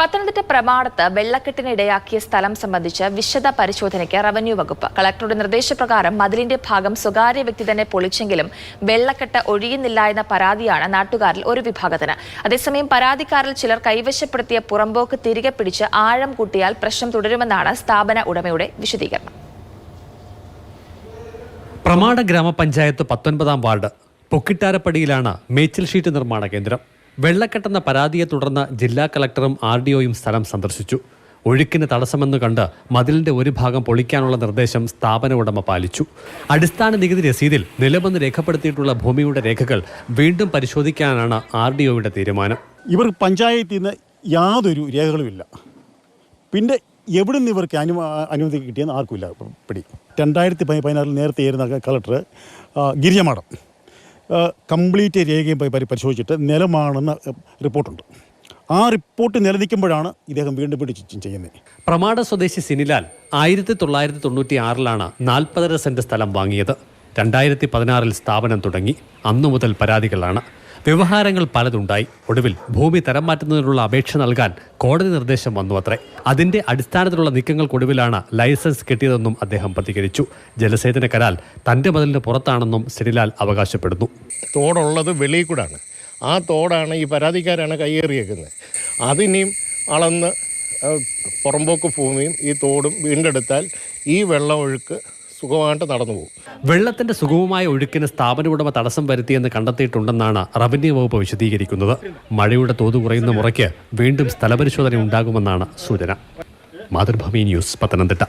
പത്തനംതിട്ട പ്രമാണത്ത് വെള്ളക്കെട്ടിനിടയാക്കിയ സ്ഥലം സംബന്ധിച്ച് വിശദ പരിശോധനയ്ക്ക് റവന്യൂ വകുപ്പ്. കളക്ടറുടെ നിർദ്ദേശപ്രകാരം മതിലിന്റെ ഭാഗം സ്വകാര്യ വ്യക്തി തന്നെ പൊളിച്ചെങ്കിലും വെള്ളക്കെട്ട് ഒഴിയുന്നില്ല എന്ന പരാതിയാണ് നാട്ടുകാരിൽ ഒരു വിഭാഗത്തിന്. അതേസമയം പരാതിക്കാരിൽ ചിലർ കൈവശപ്പെടുത്തിയ പുറമ്പോക്ക് തിരികെ പിടിച്ച് ആഴം കൂട്ടിയാൽ പ്രശ്നം തുടരുമെന്നാണ് സ്ഥാപന ഉടമയുടെ വിശദീകരണം. പ്രമാണ ഗ്രാമപഞ്ചായത്ത് പത്തൊൻപതാം വാർഡ് പൊക്കിട്ടാരപ്പടിയിലാണ് മേച്ചിൽ ഷീറ്റ് നിർമ്മാണ കേന്ദ്രം. വെള്ളക്കെട്ടെന്ന പരാതിയെ തുടർന്ന് ജില്ലാ കളക്ടറും ആർ ഡി ഒയും സ്ഥലം സന്ദർശിച്ചു. ഒഴുക്കിന് തടസ്സമെന്ന് കണ്ട് മതിലിന്റെ ഒരു ഭാഗം പൊളിക്കാനുള്ള നിർദ്ദേശം സ്ഥാപന ഉടമ പാലിച്ചു. അടിസ്ഥാന നികുതി രസീതിൽ നിലമെന്ന് രേഖപ്പെടുത്തിയിട്ടുള്ള ഭൂമിയുടെ രേഖകൾ വീണ്ടും പരിശോധിക്കാനാണ് ആർ ഡി ഒയുടെ തീരുമാനം. ഇവർ പഞ്ചായത്തിൽ നിന്ന് യാതൊരു രേഖകളുമില്ല. പിന്നെ എവിടെ നിന്ന് ഇവർക്ക് അനു അനുമതി കിട്ടിയെന്ന് ആർക്കുമില്ല പിടി. രണ്ടായിരത്തി പതി- പതിനാറിൽ നേരത്തെ ആയിരുന്ന കളക്ടർ ഗിരിജമാടം. കംപ്ലീറ്റ് രേഖയും പരി- പരിശോധിച്ചിട്ട് നിലമാണെന്ന റിപ്പോർട്ടുണ്ട്. ആ റിപ്പോർട്ട് നിലനിൽക്കുമ്പോഴാണ് ഇദ്ദേഹം വീണ്ടും പിടിച്ച് ചെയ്യുന്നത്. പ്രമാട സ്വദേശി സിനിലാൽ ആയിരത്തി തൊള്ളായിരത്തി തൊണ്ണൂറ്റി ആറിലാണ് നാൽപ്പതര സെന്റ് സ്ഥലം വാങ്ങിയത്. രണ്ടായിരത്തി പതിനാറിൽ സ്ഥാപനം തുടങ്ങി. അന്നു മുതൽ പരാതികളാണ്. വ്യവഹാരങ്ങൾ പലതുണ്ടായി. ഒടുവിൽ ഭൂമി തരം മാറ്റുന്നതിനുള്ള അപേക്ഷ നൽകാൻ കോടതി നിർദ്ദേശം വന്നു അത്രേ അതിന്റെ അടിസ്ഥാനത്തിലുള്ള നീക്കങ്ങൾക്കൊടുവിലാണ് ലൈസൻസ് കിട്ടിയതെന്നും അദ്ദേഹം പ്രതികരിച്ചു. ജലസേചന കരാൽ തന്റെ മതിലിന് പുറത്താണെന്നും ശ്രീലാൽ അവകാശപ്പെടുന്നു. തോടുള്ളത് വെളിയിൽ കൂടാണ്. ആ തോടാണ് ഈ പരാതിക്കാരാണ് കയ്യേറിയേക്കുന്നത്. അതിനെയും അളന്ന് പുറമ്പോക്ക് ഭൂമിയും ഈ തോടും വീണ്ടെടുത്താൽ ഈ വെള്ളം ഒഴുക്ക് സുഖമായിട്ട് നടന്നു പോകും. വെള്ളത്തിന്റെ സുഗമമായ ഒഴുക്കിന് സ്ഥാപന ഉടമ തടസ്സം വരുത്തിയെന്ന് കണ്ടെത്തിയിട്ടുണ്ടെന്നാണ് റവന്യൂ വകുപ്പ് വിശദീകരിക്കുന്നത്. മഴയുടെ തോത് കുറയുന്ന മുറയ്ക്ക് വീണ്ടും സ്ഥലപരിശോധന ഉണ്ടാകുമെന്നാണ് സൂചന. മാതൃഭൂമി ന്യൂസ് പത്തനംതിട്ട.